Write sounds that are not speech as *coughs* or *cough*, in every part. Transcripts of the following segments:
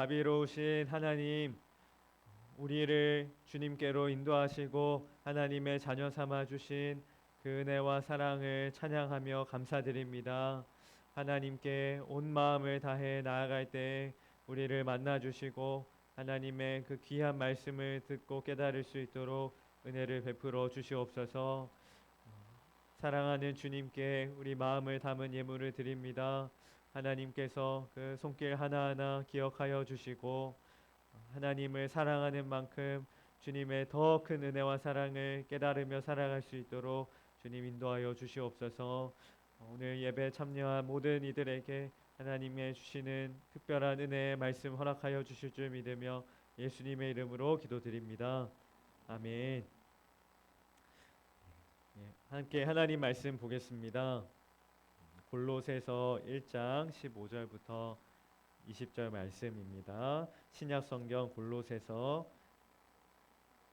자비로우신 하나님 우리를 주님께로 인도하시고 하나님의 자녀 삼아 주신 그 은혜와 사랑을 찬양하며 감사드립니다. 하나님께 온 마음을 다해 나아갈 때 우리를 만나 주시고 하나님의 그 귀한 말씀을 듣고 깨달을 수 있도록 은혜를 베풀어 주시옵소서. 사랑하는 주님께 우리 마음을 담은 예물을 드립니다. 하나님께서 그 손길 하나하나 기억하여 주시고 하나님을 사랑하는 만큼 주님의 더 큰 은혜와 사랑을 깨달으며 살아갈 수 있도록 주님 인도하여 주시옵소서. 오늘 예배 참여한 모든 이들에게 하나님의 주시는 특별한 은혜의 말씀 허락하여 주실 줄 믿으며 예수님의 이름으로 기도드립니다. 아멘. 예, 함께 하나님 말씀 보겠습니다. 골로새서 1장 15절부터 20절 말씀입니다. 신약 성경 골로새서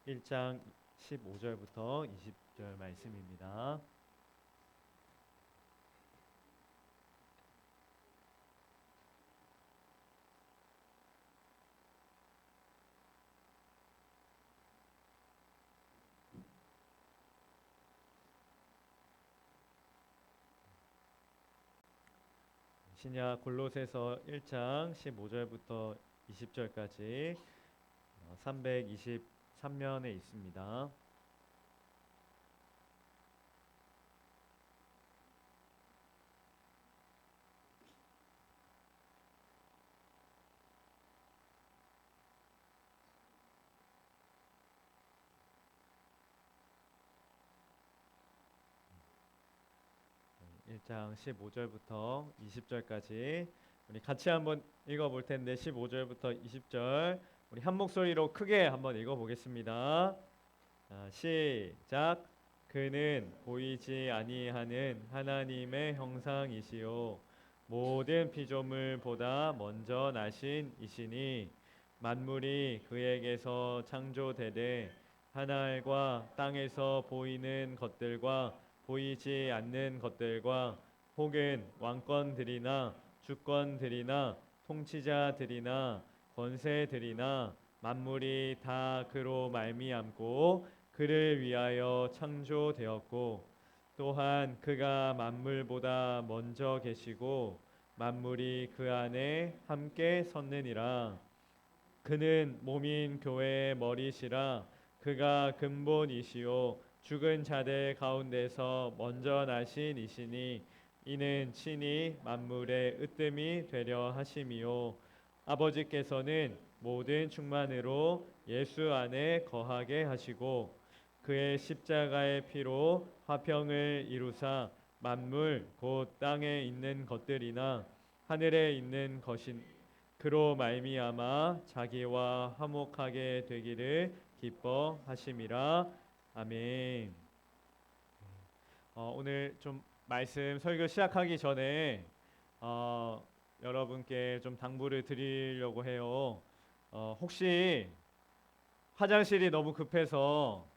1장 15절부터 20절 말씀입니다. 신약 골로새서 1장 15절부터 20절까지 323면에 있습니다. 네, 1장 15절부터 20절까지 우리 같이 한번 읽어 볼 텐데 15절부터 20절 우리 한 목소리로 크게 한번 읽어 보겠습니다. 자, 시작. 그는 보이지 아니하는 하나님의 형상이시요 모든 피조물보다 먼저 나신 이시니 만물이 그에게서 창조되되 하늘과 땅에서 보이는 것들과 보이지 않는 것들과 혹은 왕권들이나 주권들이나 통치자들이나 권세들이나 만물이 다 그로 말미암고 그를 위하여 창조되었고 또한 그가 만물보다 먼저 계시고 만물이 그 안에 함께 섰느니라. 그는 몸인 교회의 머리시라. 그가 근본이시요. 죽은 자들 가운데서 먼저 나신 이시니 이는 친히 만물의 으뜸이 되려 하심이요 아버지께서는 모든 충만으로 예수 안에 거하게 하시고 그의 십자가의 피로 화평을 이루사 만물 곧 땅에 있는 것들이나 하늘에 있는 것인 그로 말미암아 자기와 화목하게 되기를 기뻐하심이라 아멘. 어, 오늘 좀 말씀 설교 시작하기 전에 어, 여러분께 좀 당부를 드리려고 해요. 어, 혹시 화장실이 너무 급해서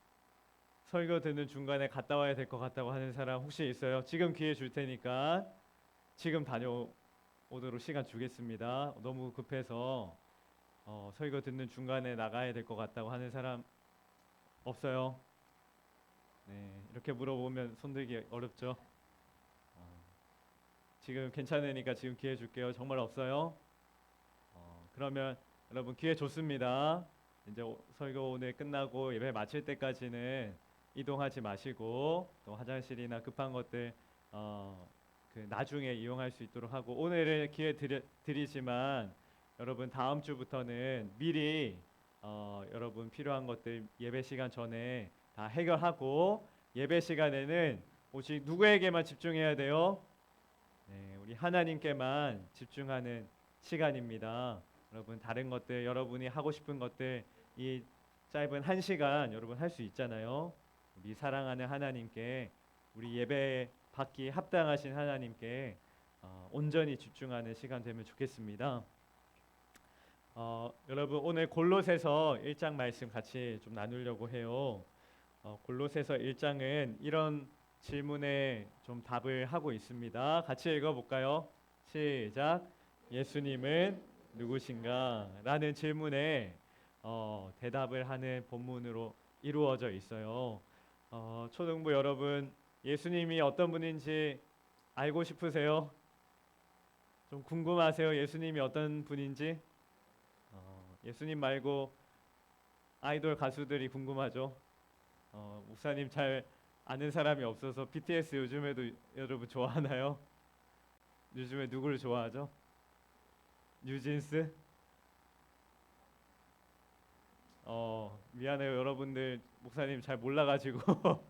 설교 듣는 중간에 갔다 와야 될 것 같다고 하는 사람 혹시 있어요? 지금 기회 줄 테니까 지금 다녀오도록 시간 주겠습니다. 너무 급해서 어, 설교 듣는 중간에 나가야 될 것 같다고 하는 사람 없어요? 네, 이렇게 물어보면 손들기 어렵죠. 어, 지금 괜찮으니까 지금 기회 줄게요. 정말 없어요? 어, 그러면 여러분 기회 좋습니다. 이제 오- 설교 오늘 끝나고 예배 마칠 때까지는 이동하지 마시고 또 화장실이나 급한 것들 어, 그 나중에 이용할 수 있도록 하고 오늘은 기회 드리, 드리지만 여러분 다음 주부터는 미리 어, 여러분 필요한 것들 예배 시간 전에 다 해결하고 예배 시간에는 오직 누구에게만 집중해야 돼요? 네, 우리 하나님께만 집중하는 시간입니다. 여러분 다른 것들 여러분이 하고 싶은 것들 이 짧은 한 시간 여러분 할 수 있잖아요. 우리 사랑하는 하나님께 우리 예배 받기 합당하신 하나님께 어, 온전히 집중하는 시간 되면 좋겠습니다. 어, 여러분 오늘 골로새서 1장 말씀 같이 좀 나누려고 해요. 어, 골로새서 1장은 이런 질문에 좀 답을 하고 있습니다. 같이 읽어 볼까요? 시작. 예수님은 누구신가? 라는 질문에 어, 대답을 하는 본문으로 이루어져 있어요. 어, 초등부 여러분, 예수님이 어떤 분인지 알고 싶으세요? 좀 궁금하세요? 예수님이 어떤 분인지? 어, 예수님 말고 아이돌 가수들이 궁금하죠. 어, 목사님 잘 아는 사람이 없어서 BTS 요즘에도 여러분 좋아하나요? 요즘에 누구를 좋아하죠? 뉴진스? 어 미안해요 여러분들 목사님 잘 몰라가지고 *laughs*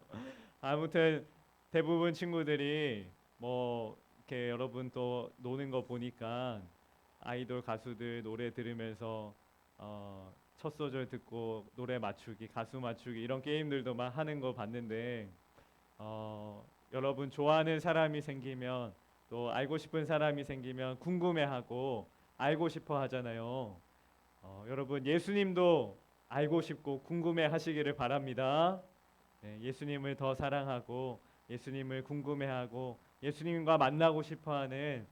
아무튼 대부분 친구들이 뭐 이렇게 여러분 또 노는 거 보니까 아이돌 가수들 노래 들으면서 어, 첫 소절 듣고 노래 맞추기 가수 맞추기 이런 게임들도 막 하는 거 봤는데 어, 여러분 좋아하는 사람이 생기면 또 알고 싶은 사람이 생기면 궁금해하고 알고 싶어 하잖아요. 어, 여러분 예수님도 알고 싶고 궁금해 하시기를 바랍니다. 네, 예수님을 더 사랑하고 예수님을 궁금해하고 예수님과 만나고 싶어하는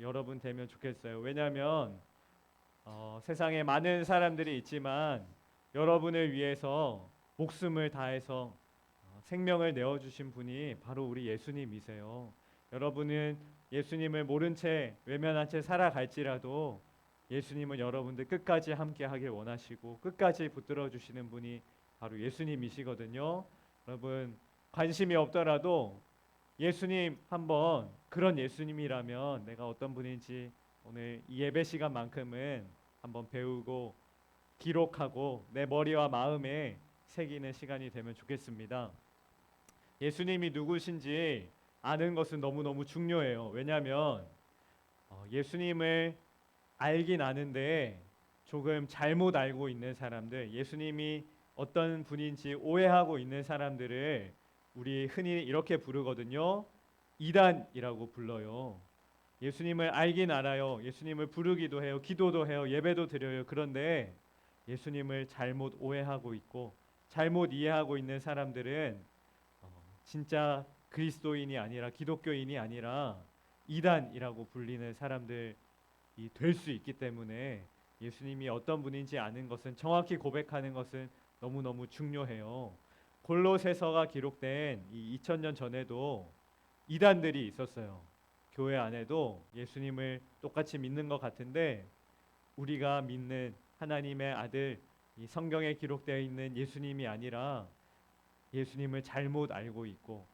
여러분 되면 좋겠어요. 왜냐하면 어, 세상에 많은 사람들이 있지만 여러분을 위해서 목숨을 다해서 어, 생명을 내어 주신 분이 바로 우리 예수님이세요. 여러분은 예수님을 모른 채 외면한 채 살아갈지라도 예수님은 여러분들 끝까지 함께 하길 원하시고 끝까지 붙들어 주시는 분이 바로 예수님이시거든요. 여러분 관심이 없더라도 예수님 한번 그런 예수님이라면 내가 어떤 분인지 오늘 이 예배 시간만큼은 한번 배우고 기록하고 내 머리와 마음에 새기는 시간이 되면 좋겠습니다. 예수님이 누구신지 아는 것은 너무너무 중요해요. 왜냐하면 어, 예수님을 알긴 아는데 조금 잘못 알고 있는 사람들, 예수님이 어떤 분인지 오해하고 있는 사람들을 우리 흔히 이렇게 부르거든요. 이단이라고 불러요. 예수님을 알긴 알아요. 예수님을 부르기도 해요. 기도도 해요. 예배도 드려요. 그런데 예수님을 잘못 오해하고 있고 잘못 이해하고 있는 사람들은 어, 진짜 그리스도인이 아니라 기독교인이 아니라 이단이라고 불리는 사람들이 될 수 있기 때문에 예수님이 어떤 분인지 아는 것은 정확히 고백하는 것은 너무너무 중요해요. 골로새서가 기록된 이 2000년 전에도 이단들이 있었어요. 교회 안에도 예수님을 똑같이 믿는 것 같은데 우리가 믿는 하나님의 아들 이 성경에 기록되어 있는 예수님이 아니라 예수님을 잘못 알고 있고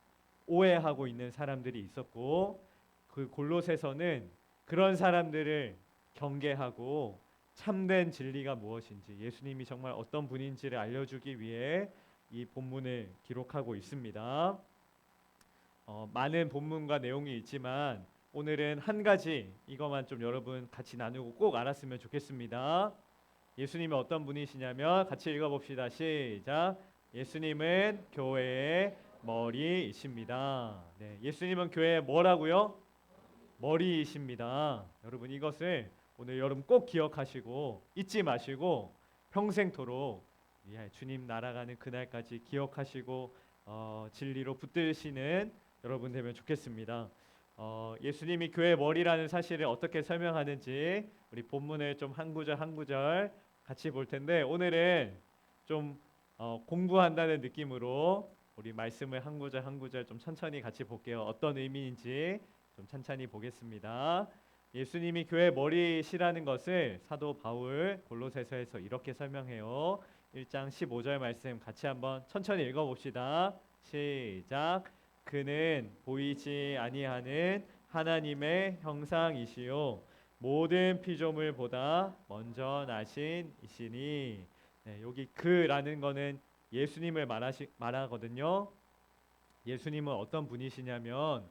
오해하고 있는 사람들이 있었고 그 골로새서는 그런 사람들을 경계하고 참된 진리가 무엇인지 예수님이 정말 어떤 분인지를 알려주기 위해 이 본문을 기록하고 있습니다. 어, 많은 본문과 내용이 있지만 오늘은 한 가지 이것만 좀 여러분 같이 나누고 꼭 알았으면 좋겠습니다. 예수님이 어떤 분이시냐면 같이 읽어봅시다. 시작. 예수님은 교회의 머리이십니다. 네, 예수님은 교회의 뭐라고요? 머리이십니다. 여러분 이것을 오늘 여러분 꼭 기억하시고 잊지 마시고 평생토록 예, 주님 날아가는 그날까지 기억하시고 어, 진리로 붙드시는 여러분 되면 좋겠습니다. 어, 예수님이 교회 머리라는 사실을 어떻게 설명하는지 우리 본문을 좀 한 구절 한 구절 같이 볼 텐데 오늘은 좀 어, 공부한다는 느낌으로 우리 말씀을 한 구절 한 구절 좀 천천히 같이 볼게요. 어떤 의미인지 좀 천천히 보겠습니다. 예수님이 교회 머리시라는 것을 사도 바울 골로새서에서 이렇게 설명해요. 1장 15절 말씀 같이 한번 천천히 읽어 봅시다. 시작. 그는 보이지 아니하는 하나님의 형상이시요 모든 피조물보다 먼저 나신 이시니 네, 여기 그라는 거는 예수님을 말하시, 말하거든요. 예수님은 어떤 분이시냐면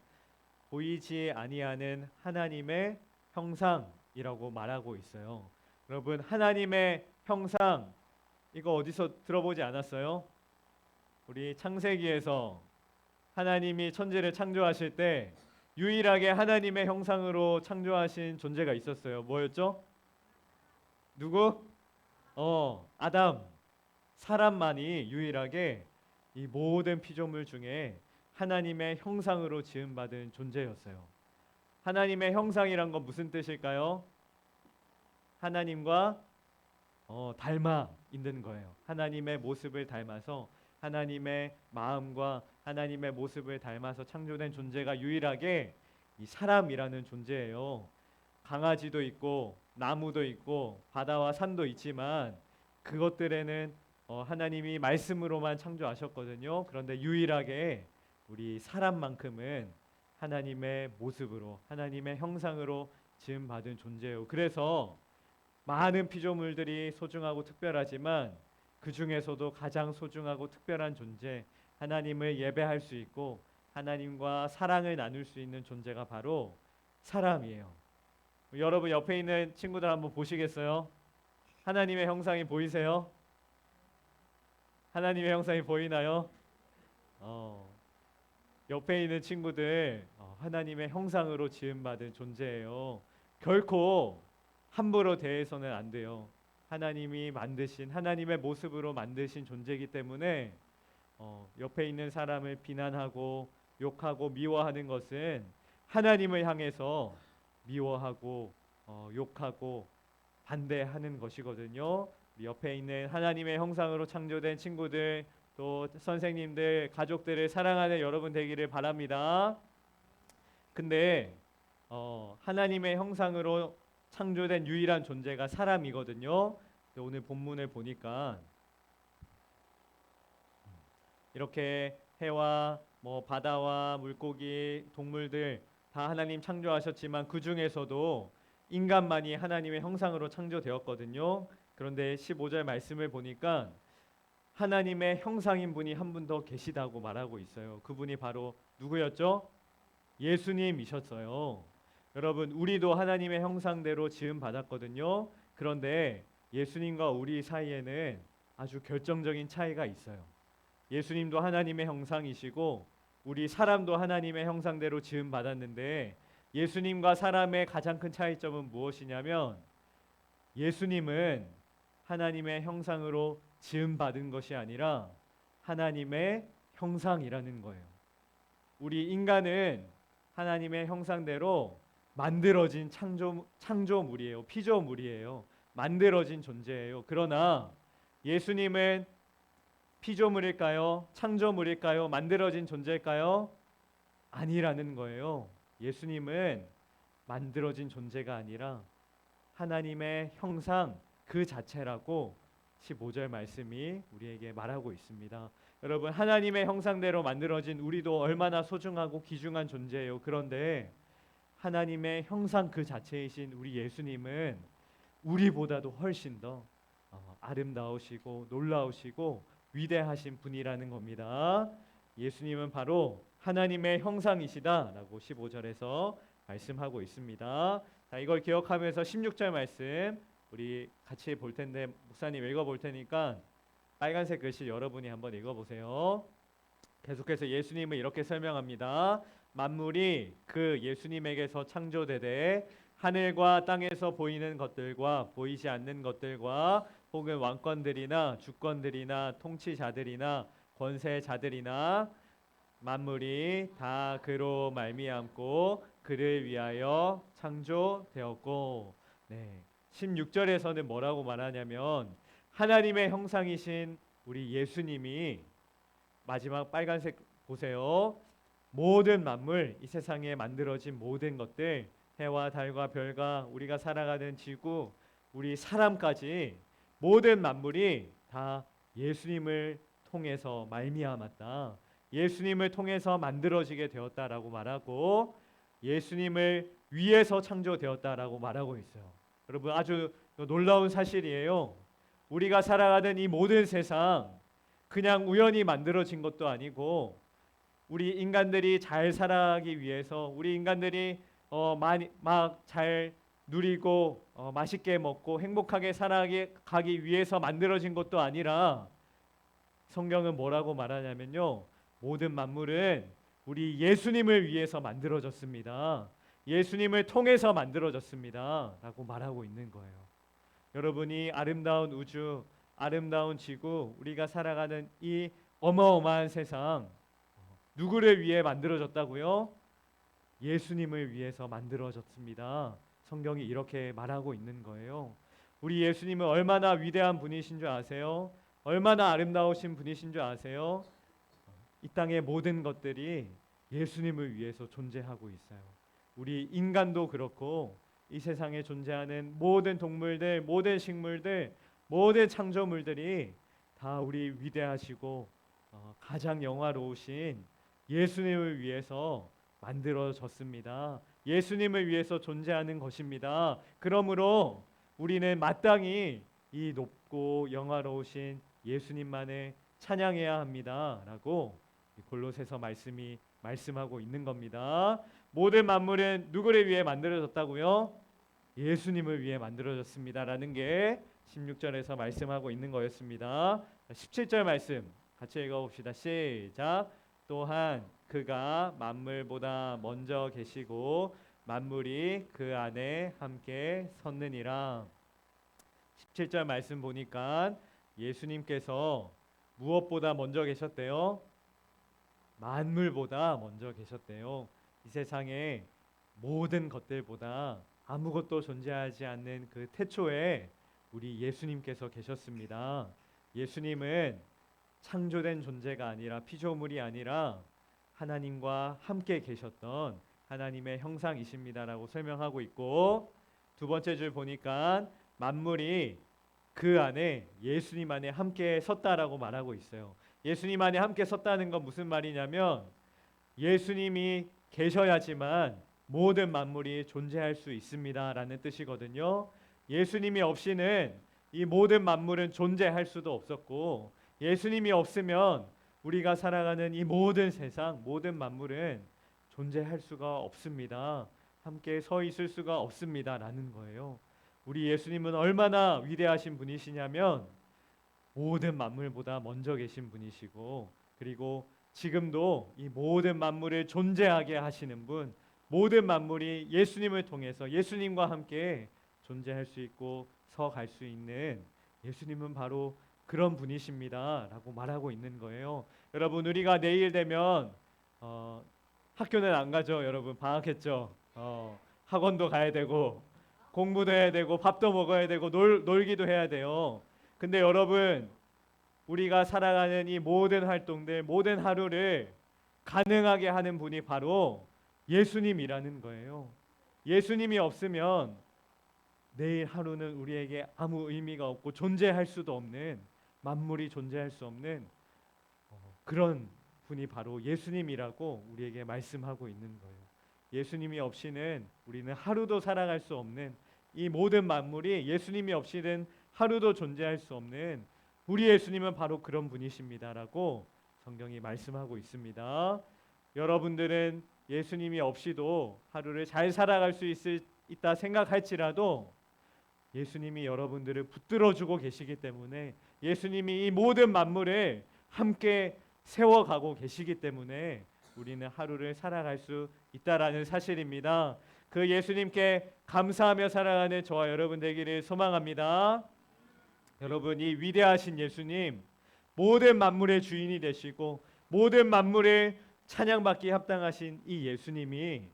보이지 아니하는 하나님의 형상이라고 말하고 있어요. 여러분 하나님의 형상 이거 어디서 들어보지 않았어요? 우리 창세기에서 하나님이 천지를 창조하실 때 유일하게 하나님의 형상으로 창조하신 존재가 있었어요. 뭐였죠? 누구? 어, 아담. 사람만이 유일하게 이 모든 피조물 중에 하나님의 형상으로 지음 받은 존재였어요. 하나님의 형상이란 건 무슨 뜻일까요? 하나님과 어, 닮아 있는 거예요. 하나님의 모습을 닮아서 하나님의 마음과 하나님의 모습을 닮아서 창조된 존재가 유일하게 이 사람이라는 존재예요. 강아지도 있고 나무도 있고 바다와 산도 있지만 그것들에는 어, 하나님이 말씀으로만 창조하셨거든요. 그런데 유일하게 우리 사람만큼은 하나님의 모습으로 하나님의 형상으로 지음 받은 존재예요. 그래서 많은 피조물들이 소중하고 특별하지만 그 중에서도 가장 소중하고 특별한 존재 하나님을 예배할 수 있고 하나님과 사랑을 나눌 수 있는 존재가 바로 사람이에요. 여러분 옆에 있는 친구들 한번 보시겠어요? 하나님의 형상이 보이세요? 하나님의 형상이 보이나요? 어, 옆에 있는 친구들 어, 하나님의 형상으로 지음받은 존재예요. 결코 함부로 대해서는 안 돼요. 하나님이 만드신 하나님의 모습으로 만드신 존재이기 때문에 어, 옆에 있는 사람을 비난하고 욕하고 미워하는 것은 하나님을 향해서 미워하고 어, 욕하고 반대하는 것이거든요. 옆에 있는 하나님의 형상으로 창조된 친구들 또 선생님들 가족들을 사랑하는 여러분 되기를 바랍니다. 근데 어, 하나님의 형상으로 창조된 유일한 존재가 사람이거든요. 오늘 본문을 보니까 이렇게 해와 뭐 바다와 물고기, 동물들 다 하나님 창조하셨지만 그 중에서도 인간만이 하나님의 형상으로 창조되었거든요. 그런데 15절 말씀을 보니까 하나님의 형상인 분이 한 분 더 계시다고 말하고 있어요. 그분이 바로 누구였죠? 예수님이셨어요. 여러분, 우리도 하나님의 형상대로 지음 받았거든요. 그런데 예수님과 우리 사이에는 아주 결정적인 차이가 있어요. 예수님도 하나님의 형상이시고 우리 사람도 하나님의 형상대로 지음 받았는데 예수님과 사람의 가장 큰 차이점은 무엇이냐면 예수님은 하나님의 형상으로 지음 받은 것이 아니라 하나님의 형상이라는 거예요. 우리 인간은 하나님의 형상대로 만들어진 창조 창조물이에요. 피조물이에요. 만들어진 존재예요. 그러나 예수님은 피조물일까요? 창조물일까요? 만들어진 존재일까요? 아니라는 거예요. 예수님은 만들어진 존재가 아니라 하나님의 형상 그 자체라고 15절 말씀이 우리에게 말하고 있습니다. 여러분 하나님의 형상대로 만들어진 우리도 얼마나 소중하고 귀중한 존재예요. 그런데 하나님의 형상 그 자체이신 우리 예수님은 우리보다도 훨씬 더 어, 아름다우시고 놀라우시고 위대하신 분이라는 겁니다. 예수님은 바로 하나님의 형상이시다라고 15절에서 말씀하고 있습니다. 자, 이걸 기억하면서 16절 말씀 우리 같이 볼 텐데 목사님 읽어 볼 테니까 빨간색 글씨 여러분이 한번 읽어 보세요. 계속해서 예수님은 이렇게 설명합니다. 만물이 그 예수님에게서 창조되되 하늘과 땅에서 보이는 것들과 보이지 않는 것들과 혹은 왕권들이나 주권들이나 통치자들이나 권세자들이나 만물이 다 그로 말미암고 그를 위하여 창조되었고 네. 16절에서는 뭐라고 말하냐면 하나님의 형상이신 우리 예수님이 마지막 빨간색 보세요. 모든 만물 이 세상에 만들어진 모든 것들 해와 달과 별과 우리가 살아가는 지구 우리 사람까지 모든 만물이 다 예수님을 통해서 말미암았다. 예수님을 통해서 만들어지게 되었다라고 말하고 예수님을 위해서 창조되었다라고 말하고 있어요. 여러분 아주 놀라운 사실이에요. 우리가 살아가는 이 모든 세상 그냥 우연히 만들어진 것도 아니고 우리 인간들이 잘 살아가기 위해서 우리 인간들이 어 많이 막 잘 누리고 어 맛있게 먹고 행복하게 살아가기 위해서 만들어진 것도 아니라 성경은 뭐라고 말하냐면요. 모든 만물은 우리 예수님을 위해서 만들어졌습니다. 예수님을 통해서 만들어졌습니다. 라고 말하고 있는 거예요. 여러분이 아름다운 우주, 아름다운 지구, 우리가 살아가는 이 어마어마한 세상 누구를 위해 만들어졌다고요? 예수님을 위해서 만들어졌습니다. 성경이 이렇게 말하고 있는 거예요. 우리 예수님은 얼마나 위대한 분이신 줄 아세요? 얼마나 아름다우신 분이신 줄 아세요? 이 땅의 모든 것들이 예수님을 위해서 존재하고 있어요. 우리 인간도 그렇고 이 세상에 존재하는 모든 동물들, 모든 식물들, 모든 창조물들이 다 우리 위대하시고 어, 가장 영화로우신 예수님을 위해서 만들어졌습니다. 예수님을 위해서 존재하는 것입니다. 그러므로 우리는 마땅히 이 높고 영화로우신 예수님만을 찬양해야 합니다라고 이 골로새서 말씀이 말씀하고 있는 겁니다. 모든 만물은 누구를 위해 만들어졌다고요? 예수님을 위해 만들어졌습니다라는 게 16절에서 말씀하고 있는 거였습니다. 17절 말씀 같이 읽어 봅시다. 시작. 또한 그가 만물보다 먼저 계시고 만물이 그 안에 함께 섰느니라. 17절 말씀 보니까 예수님께서 무엇보다 먼저 계셨대요? 만물보다 먼저 계셨대요. 이 세상에 모든 것들보다 아무것도 존재하지 않는 그 태초에 우리 예수님께서 계셨습니다. 예수님은 창조된 존재가 아니라 피조물이 아니라 하나님과 함께 계셨던 하나님의 형상이십니다라고 설명하고 있고 두 번째 줄 보니까 만물이 그 안에 예수님 안에 함께 섰다라고 말하고 있어요. 예수님 안에 함께 섰다는 건 무슨 말이냐면 예수님이 계셔야지만 모든 만물이 존재할 수 있습니다라는 뜻이거든요. 예수님이 없이는 이 모든 만물은 존재할 수도 없었고 예수님이 없으면 우리가 살아가는 이 모든 세상 모든 만물은 존재할 수가 없습니다. 함께 서 있을 수가 없습니다라는 거예요. 우리 예수님은 얼마나 위대하신 분이시냐면 모든 만물보다 먼저 계신 분이시고 그리고 지금도 이 모든 만물을 존재하게 하시는 분 모든 만물이 예수님을 통해서 예수님과 함께 존재할 수 있고 서 갈 수 있는 예수님은 바로 그런 분이십니다라고 말하고 있는 거예요. 여러분 우리가 내일 되면 어, 학교는 안 가죠. 여러분 방학했죠. 어, 학원도 가야 되고 공부도 해야 되고 밥도 먹어야 되고 놀, 놀기도 해야 돼요. 근데 여러분 우리가 살아가는 이 모든 활동들 모든 하루를 가능하게 하는 분이 바로 예수님이라는 거예요. 예수님이 없으면 내일 하루는 우리에게 아무 의미가 없고 존재할 수도 없는 만물이 존재할 수 없는 어, 그런 분이 바로 예수님이라고 우리에게 말씀하고 있는 거예요. 예수님이 없이는 우리는 하루도 살아갈 수 없는 이 모든 만물이 예수님이 없이는 하루도 존재할 수 없는 우리 예수님은 바로 그런 분이십니다라고 성경이 말씀하고 있습니다. 여러분들은 예수님이 없이도 하루를 잘 살아갈 수 있을, 있다 생각할지라도 예수님이 여러분들을 붙들어 주고 계시기 때문에 예수님이 이 모든 만물을 함께 세워가고 계시기 때문에 우리는 하루를 살아갈 수 있다라는 사실입니다. 그 예수님께 감사하며 살아가는 저와 여러분 되기를 소망합니다. 여러분 이 위대하신 예수님 모든 만물의 주인이 되시고 모든 만물을 찬양받기 합당하신 이 예수님이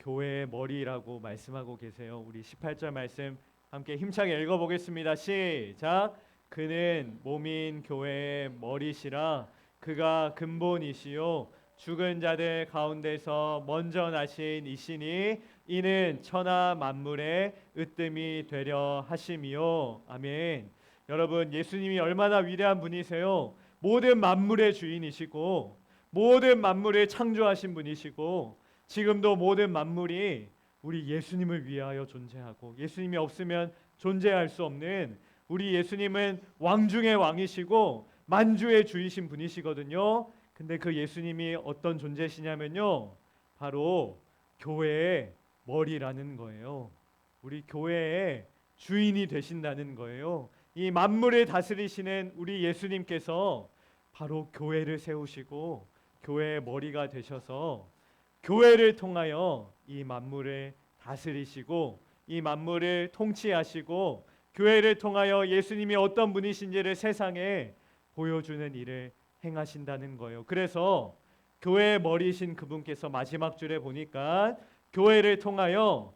교회의 머리라고 말씀하고 계세요. 우리 18절 말씀 함께 힘차게 읽어보겠습니다. 시작. 그는 몸인 교회의 머리시라 그가 근본이시요 죽은 자들 가운데서 먼저 나신 이시니 이는 천하 만물의 으뜸이 되려 하심이요 아멘. 여러분 예수님이 얼마나 위대한 분이세요? 모든 만물의 주인이시고 모든 만물을 창조하신 분이시고 지금도 모든 만물이 우리 예수님을 위하여 존재하고 예수님이 없으면 존재할 수 없는 우리 예수님은 왕 중의 왕이시고 만주의 주이신 분이시거든요. 근데 그 예수님이 어떤 존재시냐면요. 바로 교회의 머리라는 거예요. 우리 교회의 주인이 되신다는 거예요. 이 만물을 다스리시는 우리 예수님께서 바로 교회를 세우시고 교회의 머리가 되셔서 교회를 통하여 이 만물을 다스리시고 이 만물을 통치하시고 교회를 통하여 예수님이 어떤 분이신지를 세상에 보여주는 일을 행하신다는 거예요. 그래서 교회의 머리신 그분께서 마지막 줄에 보니까 교회를 통하여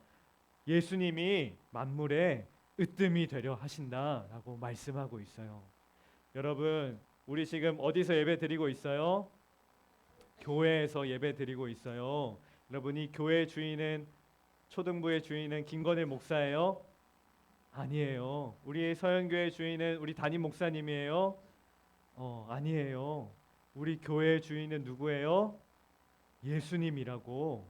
예수님이 만물의 으뜸이 되려 하신다라고 말씀하고 있어요. 여러분, 우리 지금 어디서 예배 드리고 있어요? 교회에서 예배 드리고 있어요. 여러분 이 교회 주인은 초등부의 주인은 김건일 목사예요? 아니에요. 우리 서연교회 주인은 우리 담임 목사님이에요? 어, 아니에요. 우리 교회 주인은 누구예요? 예수님이라고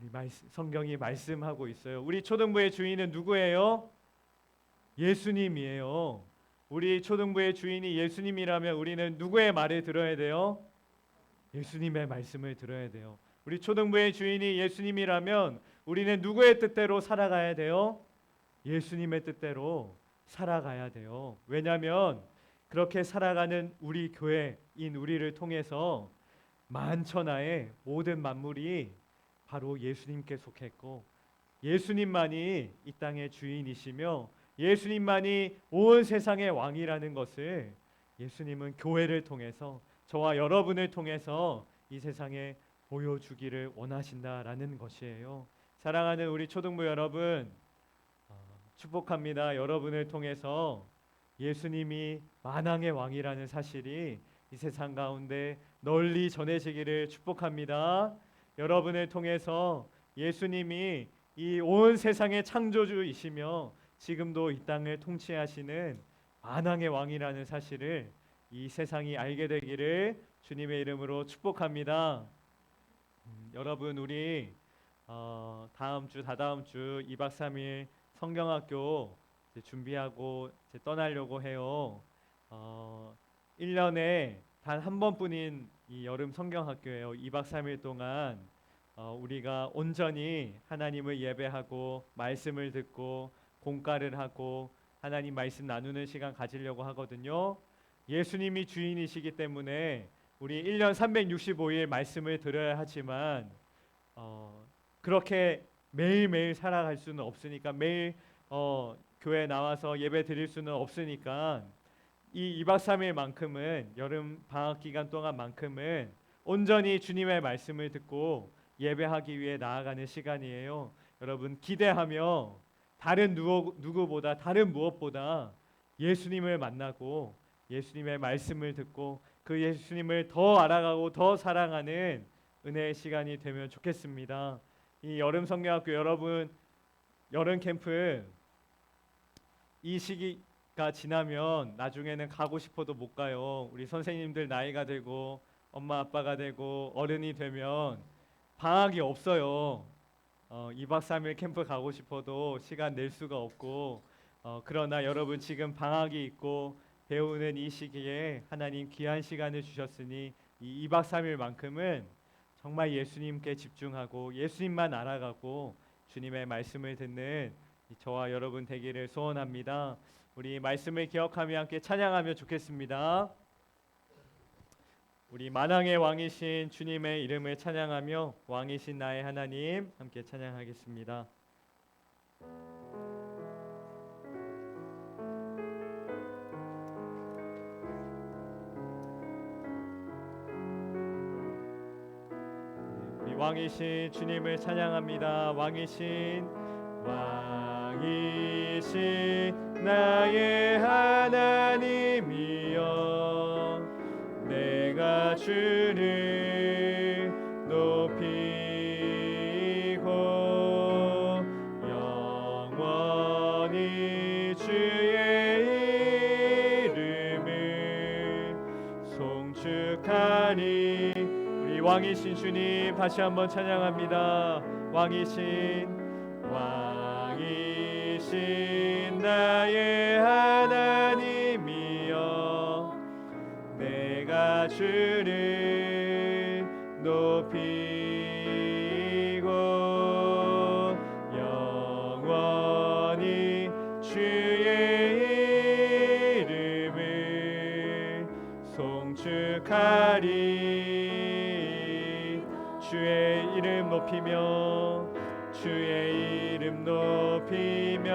우리 말씀, 성경이 말씀하고 있어요. 우리 초등부의 주인은 누구예요? 예수님이에요. 우리 초등부의 주인이 예수님이라면 우리는 누구의 말을 들어야 돼요? 예수님의 말씀을 들어야 돼요. 우리 초등부의 주인이 예수님이라면 우리는 누구의 뜻대로 살아가야 돼요? 예수님의 뜻대로 살아가야 돼요. 왜냐하면 그렇게 살아가는 우리 교회인 우리를 통해서 만천하의 모든 만물이 바로 예수님께 속했고 예수님만이 이 땅의 주인이시며 예수님만이 온 세상의 왕이라는 것을 예수님은 교회를 통해서 저와 여러분을 통해서 이 세상에 보여주기를 원하신다라는 것이에요. 사랑하는 우리 초등부 여러분, 어, 축복합니다. 여러분을 통해서 예수님이 만왕의 왕이라는 사실이 이 세상 가운데 널리 전해지기를 축복합니다. 여러분을 통해서 예수님이 이 온 세상의 창조주이시며 지금도 이 땅을 통치하시는 만왕의 왕이라는 사실을 이 세상이 알게 되기를 주님의 이름으로 축복합니다. 음, 여러분 우리 어, 다음 주 다다음 주 2박 3일 성경학교 준비하고 떠나려고 해요. 어, 1년에 단 한 번뿐인 이 여름 성경학교예요. 2박 3일 동안 어, 우리가 온전히 하나님을 예배하고 말씀을 듣고 공가를 하고 하나님 말씀 나누는 시간 가지려고 하거든요. 예수님이 주인이시기 때문에 우리 1년 365일 말씀을 들어야 하지만 어, 그렇게 매일매일 살아갈 수는 없으니까 매일 어, 교회 나와서 예배 드릴 수는 없으니까 이 2박 3일만큼은 여름 방학 기간 동안만큼은 온전히 주님의 말씀을 듣고 예배하기 위해 나아가는 시간이에요. 여러분 기대하며 다른 누구, 누구보다 다른 무엇보다 예수님을 만나고 예수님의 말씀을 듣고 그 예수님을 더 알아가고 더 사랑하는 은혜의 시간이 되면 좋겠습니다. 이 여름 성경학교 여러분 여름 캠프 이 시기가 지나면 나중에는 가고 싶어도 못 가요. 우리 선생님들 나이가 되고 엄마 아빠가 되고 어른이 되면 방학이 없어요. 어, 2박 3일 캠프 가고 싶어도 시간 낼 수가 없고 어, 그러나 여러분 지금 방학이 있고 배우는 이 시기에 하나님 귀한 시간을 주셨으니 이 2박 3일만큼은 정말 예수님께 집중하고 예수님만 알아가고 주님의 말씀을 듣는 이 저와 여러분 되기를 소원합니다. 우리 말씀을 기억하며 함께 찬양하면 좋겠습니다. 우리 만왕의 왕이신 주님의 이름을 찬양하며 왕이신 나의 하나님 함께 찬양하겠습니다. 왕이신 주님을 찬양합니다. 왕이신 왕이신 나의 하나님이여 내가 주를 높이고 영원히 주의 왕이신 주님 다시 한번 찬양합니다. 왕이신 왕이신 나의 하나님이여 내가 주를 높이며 주의 이름 높이며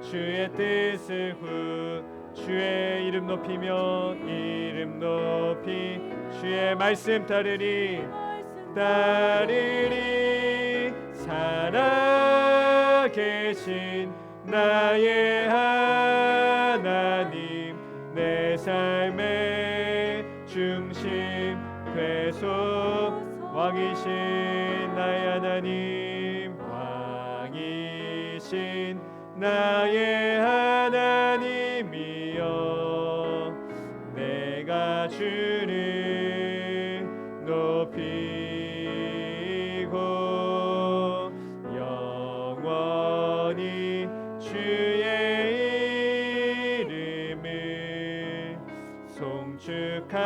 주의 뜻을 후 주의 이름 높이며 이름 높이 주의 말씀 따르리 따르리. 살아계신 나의 하나님 내 삶의 중심 계속 왕이신 나의 하나님이여 내가 주를 높이고 영원히 주의 이름을 송축하리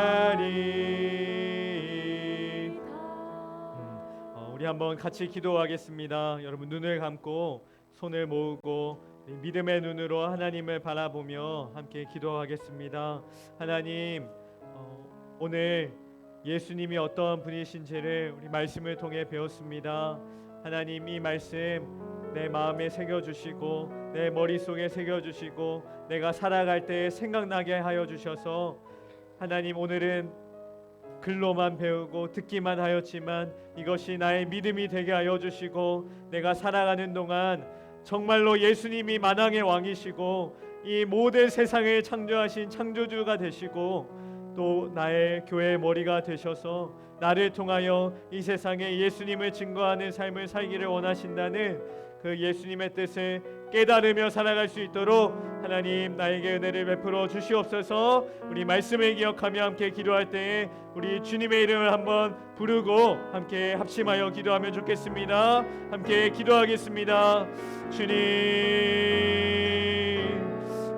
어, 우리 한번 같이 기도하겠습니다. 여러분 눈을 감고 손을 모으고 믿음의 눈으로 하나님을 바라보며 함께 기도하겠습니다. 하나님 어, 오늘 예수님이 어떤 분이신지를 우리 말씀을 통해 배웠습니다. 하나님 이 말씀 내 마음에 새겨 주시고 내 머릿속에 새겨 주시고 내가 살아갈 때 생각나게 하여 주셔서 하나님 오늘은 글로만 배우고 듣기만 하였지만 이것이 나의 믿음이 되게 하여 주시고 내가 살아가는 동안 정말로 예수님이 만왕의 왕이시고 이 모든 세상을 창조하신 창조주가 되시고 또 나의 교회의 머리가 되셔서 나를 통하여 이 세상에 예수님을 증거하는 삶을 살기를 원하신다는 그 예수님의 뜻을 깨달으며 살아갈 수 있도록 하나님 나에게 은혜를 베풀어 주시옵소서. 우리 말씀을 기억하며 함께 기도할 때에 우리 주님의 이름을 한번 부르고 함께 합심하여 기도하면 좋겠습니다. 함께 기도하겠습니다. 주님,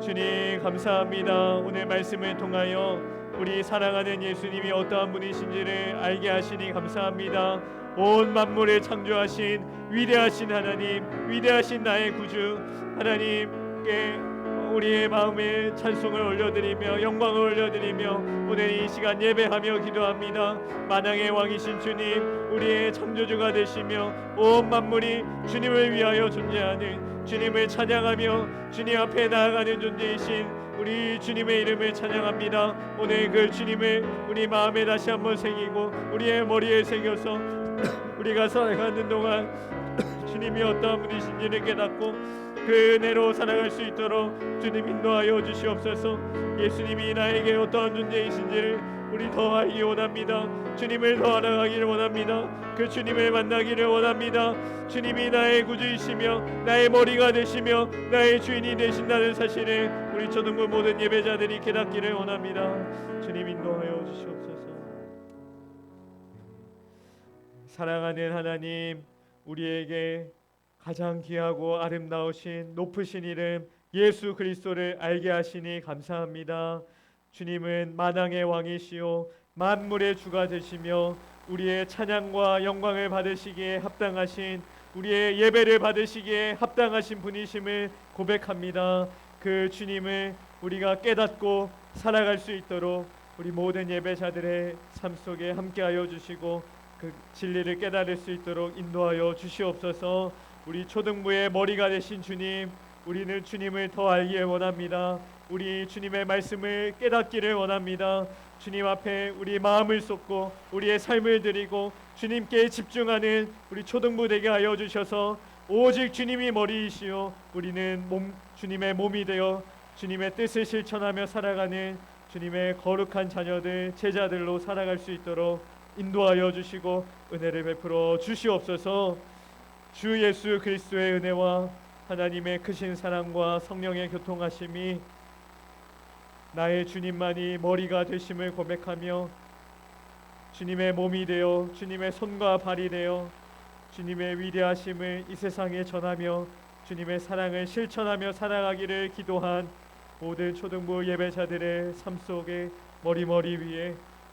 주님 감사합니다. 오늘 말씀을 통하여 우리 사랑하는 예수님이 어떠한 분이신지를 알게 하시니 감사합니다. 온 만물을 창조하신 위대하신 하나님, 위대하신 나의 구주 하나님께 우리의 마음에 찬송을 올려드리며 영광을 올려드리며 오늘 이 시간 예배하며 기도합니다. 만왕의 왕이신 주님, 우리의 창조주가 되시며 온 만물이 주님을 위하여 존재하는 주님을 찬양하며 주님 앞에 나아가는 존재이신 우리 주님의 이름을 찬양합니다. 오늘 그 주님을 우리 마음에 다시 한번 새기고 우리의 머리에 새겨서 우리가 살아가는 동안 *coughs* 주님이 어떠한 분이신지를 깨닫고 그 은혜로 살아갈 수 있도록 주님 인도하여 주시옵소서. 예수님이 나에게 어떠한 존재이신지를 우리 더 알기 원합니다. 주님을 더 알아가기를 원합니다. 그 주님을 만나기를 원합니다. 주님이 나의 구주이시며 나의 머리가 되시며 나의 주인이 되신다는 사실을 우리 초등부 모든 예배자들이 깨닫기를 원합니다. 주님 인도하여 주시옵소서. 사랑하는 하나님, 우리에게 가장 귀하고 아름다우신 높으신 이름 예수 그리스도를 알게 하시니 감사합니다. 주님은 만왕의 왕이시요 만물의 주가 되시며 우리의 찬양과 영광을 받으시기에 합당하신 우리의 예배를 받으시기에 합당하신 분이심을 고백합니다. 그 주님을 우리가 깨닫고 살아갈 수 있도록 우리 모든 예배자들의 삶 속에 함께하여 주시고 그 진리를 깨달을 수 있도록 인도하여 주시옵소서. 우리 초등부의 머리가 되신 주님, 우리는 주님을 더 알기를 원합니다. 우리 주님의 말씀을 깨닫기를 원합니다. 주님 앞에 우리 마음을 쏟고 우리의 삶을 드리고 주님께 집중하는 우리 초등부 되게 하여 주셔서 오직 주님이 머리이시요 우리는 몸 주님의 몸이 되어 주님의 뜻을 실천하며 살아가는 주님의 거룩한 자녀들 제자들로 살아갈 수 있도록 인도하여 주시고 은혜를 베풀어 주시옵소서. 주 예수 그리스도의 은혜와 하나님의 크신 사랑과 성령의 교통하심이 나의 주님만이 머리가 되심을 고백하며 주님의 몸이 되어 주님의 손과 발이 되어 주님의 위대하심을 이 세상에 전하며 주님의 사랑을 실천하며 살아가기를 기도한 모든 초등부 예배자들의 삶 속에 머리머리 위에